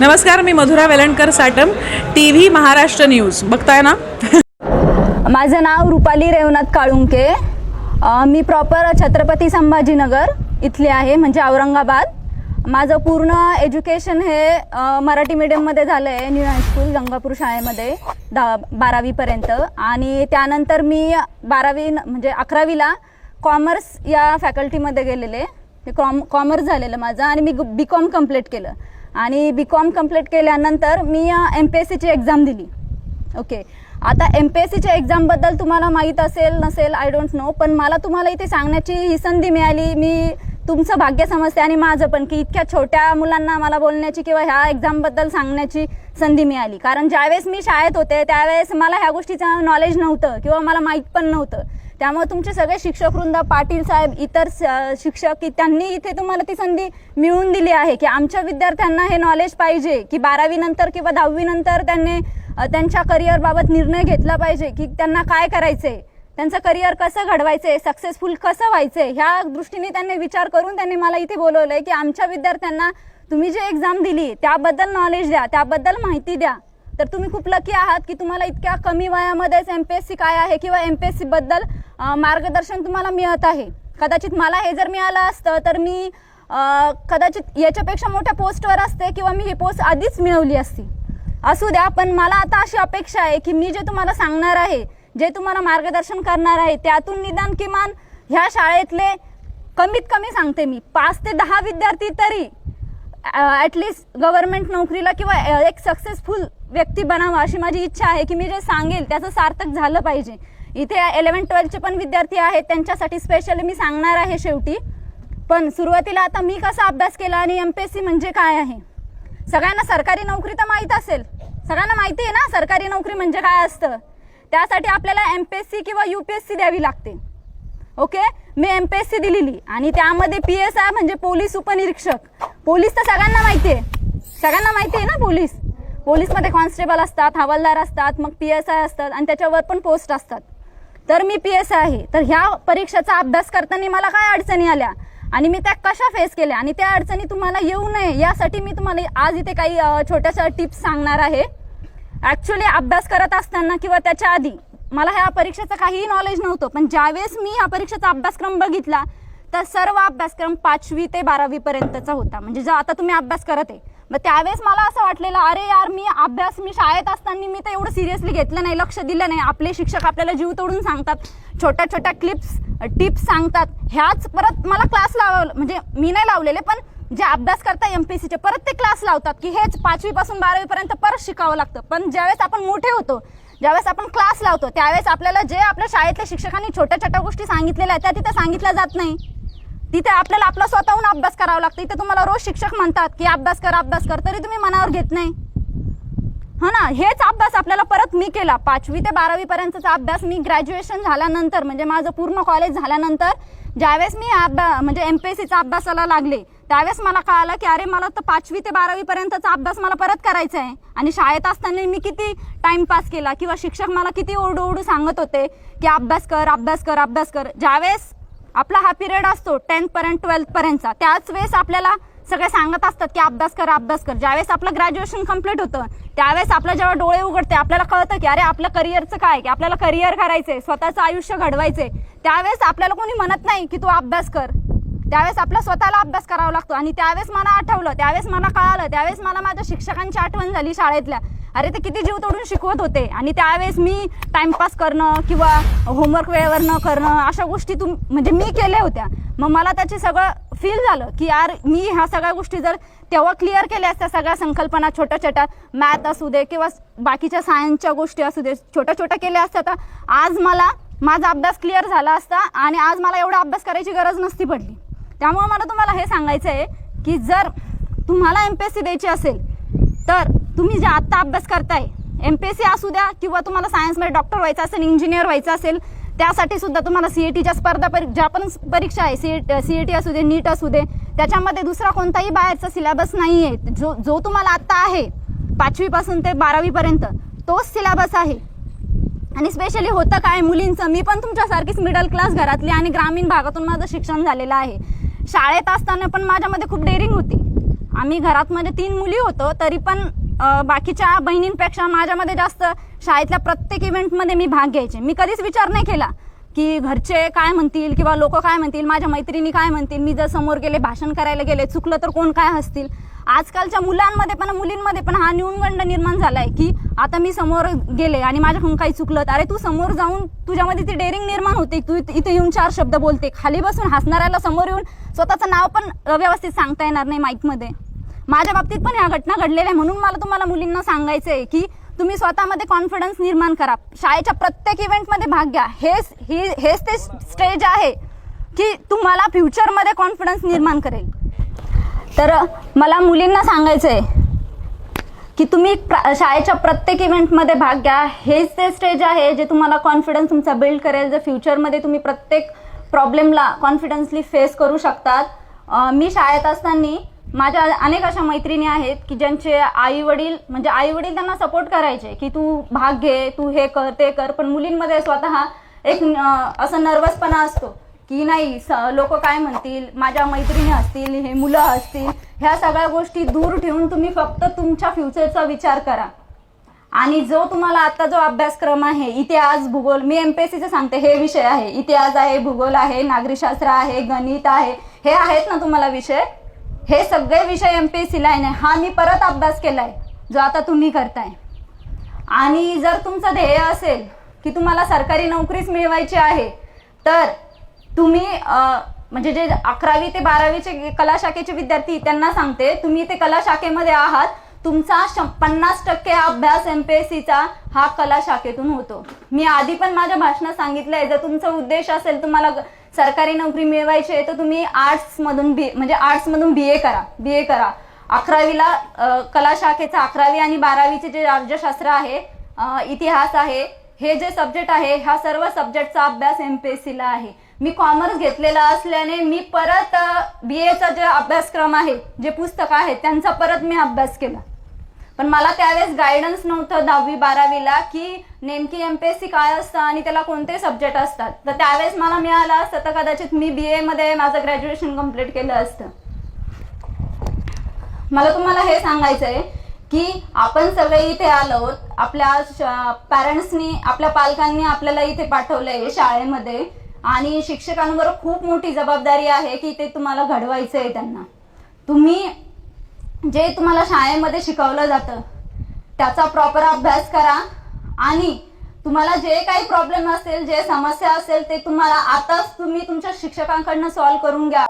नमस्कार मी Madhura Velankar Satam T V Maharashtra news. बघताय ना? माझं नाव रुपाली रेवनाथ काळुंके. मी प्रॉपर छत्रपती संभाजीनगर इथली आहे म्हणजे औरंगाबाद. माझं पूर्ण एज्युकेशन हे मराठी मीडियममध्ये झालं आहे न्यू हायस्कूल गंगापूर शाळेमध्ये दहा बारावीपर्यंत आणि त्यानंतर मी बारावी न- म्हणजे अकरावीला कॉमर्स या फॅकल्टीमध्ये गेलेले. हे कॉम कॉमर्स झालेलं माझं आणि मी बी कॉम कंप्लीट केलं. आणि बी कॉम कंप्लीट केल्यानंतर मी एम पी एस सीची एक्झाम दिली. ओके आता एम पी एस सीच्या एक्झामबद्दल तुम्हाला माहीत असेल नसेल आय डोंट नो पण मला तुम्हाला इथे सांगण्याची ही संधी मिळाली. मी तुमचं भाग्य समजते आणि माझं पण की इतक्या छोट्या मुलांना मला बोलण्याची किंवा ह्या एक्झामबद्दल सांगण्याची संधी मिळाली. कारण ज्यावेळेस मी शाळेत होते त्यावेळेस मला ह्या गोष्टीचं नॉलेज नव्हतं किंवा मला माहीत पण नव्हतं. त्यामुळे तुमचे सगळे शिक्षक वृंद पाटील साहेब इतर स- शिक्षक की त्यांनी इथे तुम्हाला ती संधी मिळवून दिली आहे की आमच्या विद्यार्थ्यांना हे नॉलेज पाहिजे की बारावी नंतर किंवा दहावी नंतर त्यांनी त्यांच्या करिअरबाबत निर्णय घेतला पाहिजे की त्यांना काय करायचंय त्यांचं करिअर कसं घडवायचंय सक्सेसफुल कसं व्हायचंय ह्या दृष्टीने त्यांनी विचार करून त्यांनी मला इथे बोलवलंय की आमच्या विद्यार्थ्यांना तुम्ही जे एक्झाम दिली त्याबद्दल नॉलेज द्या त्याबद्दल माहिती द्या. तर तुम्ही खूप लकी आहात की तुम्हाला इतक्या कमी वयामध्येच एम पी एस सी काय आहे किंवा एम पी एस सीबद्दल मार्गदर्शन तुम्हाला मिळत आहे. कदाचित मला हे जर मिळालं असतं तर मी कदाचित याच्यापेक्षा मोठ्या पोस्टवर असते किंवा मी ही पोस्ट आधीच मिळवली असती. असू द्या पण मला आता अशी अपेक्षा आहे की मी जे तुम्हाला सांगणार आहे जे तुम्हाला मार्गदर्शन करणार आहे त्यातून निदान किमान ह्या शाळेतले कमीत कमी सांगते मी पाच ते दहा विद्यार्थी तरी ॲटलिस्ट गव्हर्नमेंट नोकरीला किंवा एक सक्सेसफुल व्यक्ती बनावं अशी माझी इच्छा आहे की मी जे सांगेल त्याचं सार्थक झालं पाहिजे. इथे इलेवन ट्वेल्थचे पण विद्यार्थी आहेत त्यांच्यासाठी स्पेशली मी सांगणार आहे शेवटी. पण सुरुवातीला आता मी कसा अभ्यास केला आणि एम पी एस सी म्हणजे काय आहे? सगळ्यांना सरकारी नोकरी तर माहीत असेल. सगळ्यांना माहिती आहे ना सरकारी नोकरी म्हणजे काय असतं? त्यासाठी आपल्याला एम पी एस सी किंवा यू पी एस सी द्यावी लागते. ओके? मी एम पी एस सी दिलेली. आणि त्यामध्ये पी एस आय म्हणजे पोलीस उपनिरीक्षक. पोलीस तर सगळ्यांना माहिती आहे. सगळ्यांना माहिती आहे ना पोलीस? पोलीसमध्ये कॉन्स्टेबल असतात हवालदार असतात मग पी एस आय असतात आणि त्याच्यावर पण पोस्ट असतात. तर मी पी एस आय आहे. तर ह्या परीक्षेचा अभ्यास करताना मला काय अडचणी आल्या? आणि मी त्या कशा फेस केल्या? आणि त्या अडचणी तुम्हाला येऊ नये यासाठी मी तुम्हाला आज इथे काही छोट्याशा टिप्स सांगणार आहे. ॲक्च्युली अभ्यास करत असताना किंवा त्याच्या आधी मला ह्या परीक्षेचं काहीही नॉलेज नव्हतं. पण ज्यावेळेस मी ह्या परीक्षेचा अभ्यासक्रम बघितला तर सर्व अभ्यासक्रम पाचवी ते बारावीपर्यंतचा होता. म्हणजे जो आता तुम्ही अभ्यास करत आहे. मग त्यावेळेस मला असं वाटलेलं अरे यार मी अभ्यास मी शाळेत असताना मी तर एवढं सिरियसली घेतलं नाही लक्ष दिलं नाही. आपले शिक्षक आपल्याला जीव तोडून सांगतात छोट्या छोट्या क्लिप्स टिप्स सांगतात. ह्याच परत मला क्लास लावलं म्हणजे मी नाही लावलेले पण जे अभ्यास करता एम पी सीचे परत ते क्लास लावतात की हेच पाचवीपासून बारावीपर्यंत परत शिकावं लागतं. पण ज्यावेळेस आपण मोठे होतो ज्यावेळेस आपण क्लास लावतो त्यावेळेस आपल्याला जे आपल्या शाळेतल्या शिक्षकांनी छोट्या छोट्या गोष्टी सांगितलेल्या आहेत त्या तिथे सांगितल्या जात नाही. तिथे आपल्याला आपला स्वतःहून अभ्यास करावा लागतो. इथे तुम्हाला रोज शिक्षक म्हणतात की अभ्यास कर अभ्यास कर. तरी तुम्ही मनावर घेत नाही. हा ना? हेच अभ्यास आपल्याला परत मी केला. पाचवी ते बारावी पर्यंतचा अभ्यास मी ग्रॅज्युएशन झाल्यानंतर म्हणजे माझं पूर्ण कॉलेज झाल्यानंतर ज्यावेळेस मी अभ्या म्हणजे एम पी एस सीचा अभ्यासाला लागले त्यावेळेस मला कळालं की अरे मला तर पाचवी ते बारावी पर्यंतचा अभ्यास मला परत करायचा आहे. आणि शाळेत असताना मी किती टाइमपास केला किंवा शिक्षक मला किती ओढू ओढू सांगत होते की अभ्यास कर अभ्यास कर अभ्यास कर. ज्यावेळेस आपला हा पिरियड असतो टेन्थ पर्यंत ट्वेल्थ पर्यंतचा. त्याच वेळेस आपल्याला सगळे सांगत असतात की अभ्यास कर अभ्यास कर. ज्यावेळेस आपलं ग्रॅज्युएशन कंप्लीट होतं त्यावेळेस आपलं जेव्हा डोळे उघडते आपल्याला कळतं की अरे आपलं करिअरचं काय की आपल्याला करिअर करायचंय स्वतःचं आयुष्य घडवायचंय. त्यावेळेस आपल्याला कोणी म्हणत नाही की तू अभ्यास कर. त्यावेळेस आपला स्वतःला अभ्यास करावा लागतो. आणि त्यावेळेस मला आठवलं त्यावेळेस मला कळालं त्यावेळेस मला माझ्या शिक्षकांची आठवण झाली शाळेतल्या. अरे ते किती जीव तोडून शिकवत होते. आणि त्यावेळेस मी टाइमपास करणं किंवा होमवर्क वेळेवर न करणं अशा गोष्टी तुम म्हणजे मी केल्या होत्या. मग मला त्याचे सगळं फील झालं की यार मी ह्या सगळ्या गोष्टी जर तेव्हा क्लिअर केल्या असत्या सगळ्या संकल्पना छोट्या छोट्या मॅथ असू दे किंवा बाकीच्या सायन्सच्या गोष्टी असू दे छोट्या छोट्या केल्या असत्या तर आज मला माझा अभ्यास क्लिअर झाला असता आणि आज मला एवढा अभ्यास करायची गरज नसती पडली. त्यामुळे मला तुम्हाला हे सांगायचं आहे की जर तुम्हाला एम पी एस सी द्यायची असेल तर तुम्ही जे आत्ता अभ्यास करताय एम पी एस सी असू द्या किंवा तुम्हाला सायन्समध्ये डॉक्टर व्हायचं असेल इंजिनियर व्हायचं असेल त्यासाठी सुद्धा तुम्हाला सी ई टीच्या स्पर्धा परी ज्या पण परीक्षा आहे सी सी ई टी असू दे नीट असू दे त्याच्यामध्ये दुसरा कोणताही बाहेरचा सिलेबस नाही आहे जो जो तुम्हाला आत्ता आहे पाचवीपासून ते बारावीपर्यंत तोच सिलेबस आहे. आणि स्पेशली होतं काय मुलींचं मी पण तुमच्यासारखीच मिडल क्लास घरातली आणि ग्रामीण भागातून माझं शिक्षण झालेलं आहे. शाळेत असताना पण माझ्यामध्ये खूप डेअरिंग होती. आम्ही घरात मध्ये तीन मुली होतो तरी पण बाकीच्या बहिणींपेक्षा माझ्यामध्ये जास्त शाळेतल्या प्रत्येक इव्हेंटमध्ये मी भाग घ्यायचे. मी कधीच विचार नाही केला की घरचे काय म्हणतील किंवा लोक काय म्हणतील माझ्या मैत्रिणी काय म्हणतील मी जर समोर गेले भाषण करायला गेले चुकलं तर कोण काय हसतील? आजकालच्या मुलांमध्ये पण मुलींमध्ये पण हा न्यूनगंड निर्माण झालाय की आता मी समोर गेले आणि माझ्याकडून काही चुकलं तर अरे तू समोर जाऊन तुझ्यामध्ये ती डेअरिंग निर्माण होते तू इथे येऊन चार शब्द बोलते खाली बसून हसणाऱ्याला समोर येऊन स्वतःचं नाव पण व्यवस्थित सांगता येणार नाही माईकमध्ये माझ्या बाबतीत पण ह्या घटना घडलेल्या आहे. म्हणून मला तुम्हाला मुलींना सांगायचं आहे की तुम्ही स्वतःमध्ये कॉन्फिडन्स निर्माण करा. शाळेच्या प्रत्येक इव्हेंटमध्ये भाग घ्या. हेच ही हेच ते स्टेज आहे की तुम्हाला फ्युचरमध्ये कॉन्फिडन्स निर्माण करेल. तर मला मुलींना सांगायचं आहे की तुम्ही प्र- शाळेच्या प्रत्येक इव्हेंटमध्ये भाग घ्या. हेच ते स्टेज आहे जे तुम्हाला कॉन्फिडन्स तुमचा बिल्ड करेल. जे फ्युचरमध्ये तुम्ही प्रत्येक प्रॉब्लेमला कॉन्फिडन्सली फेस करू शकतात. मी शाळेत असताना माझ्या अनेक अशा मैत्रिणी आहेत की ज्यांचे आई वडील म्हणजे आई वडील त्यांना सपोर्ट करायचे की तू भाग घे तू हे कर ते कर पण मुलींमध्ये स्वतः एक असं नर्वसपणा असतो की नाही लोक काय म्हणतील माझ्या मैत्रिणी असतील हे मुलं असतील ह्या सगळ्या गोष्टी दूर ठेवून तुम्ही फक्त तुमच्या फ्युचरचा विचार करा. आणि जो तुम्हाला आता जो अभ्यासक्रम आहे इतिहास भूगोल मी एमपीएससीचं सांगते हे विषय आहे. इतिहास आहे भूगोल आहे नागरिकशास्त्र आहे गणित आहे हे आहेत ना तुम्हाला विषय? हे सगळे विषय M P S C line आहे हा मी परत अभ्यास केलाय जो आता तुम्ही करताय. आणि जर तुमचं ध्येय असेल की तुम्हाला सरकारी नोकरीच मिळवायची आहे तर तुम्ही म्हणजे जे अकरावी ते बारावीचे कला शाखेचे विद्यार्थी त्यांना सांगते तुम्ही ते कला शाखेमध्ये आहात तुमचा श- पन्नास टक्के अभ्यास एम पी एस सीचा हा कला शाखेतून होतो. मी आधी पण माझ्या भाषणात सांगितलंय जर तुमचा उद्देश असेल तुम्हाला सरकारी नोकरी मिळवायची आहे तर तुम्ही आर्ट्समधून बी म्हणजे आर्ट्समधून बी ए करा बी ए करा. अकरावीला कला शाखेचा अकरावी आणि बारावीचे जे राज्यशास्त्र आहे इतिहास आहे हे जे सब्जेक्ट आहे ह्या सर्व सब्जेक्टचा अभ्यास एम पी एस सीला आहे. मी कॉमर्स घेतलेला असल्याने मी परत बी एचा जे अभ्यासक्रम आहे जे पुस्तक आहे त्यांचा परत मी अभ्यास केला. पण मला त्यावेळेस गायडन्स नव्हतं दहावी बारावीला की नेमकी एमपीएससी काय असतं आणि त्याला कोणते सब्जेक्ट असतात. तर त्यावेळेस मला मिळालं असतं तर कदाचित मी बी मध्ये माझं ग्रॅज्युएशन कंप्लीट केलं असतं. मला तुम्हाला हे सांगायचं आहे की आपण सगळे इथे आलो आपल्या पॅरेंट्सनी आपल्या पालकांनी आपल्याला इथे पाठवलंय शाळेमध्ये आणि शिक्षकांवर खूप मोठी जबाबदारी आहे की ते तुम्हाला घडवायचं आहे त्यांना. तुम्ही जे तुम्हाला शाळेमध्ये शिकवलं जातं त्याचा प्रॉपर अभ्यास करा आणि तुम्हाला जे काही प्रॉब्लेम असेल जे समस्या असेल ते तुम्हाला आताच तुम्ही तुमच्या शिक्षकांकडनं सॉल्व्ह करून घ्या.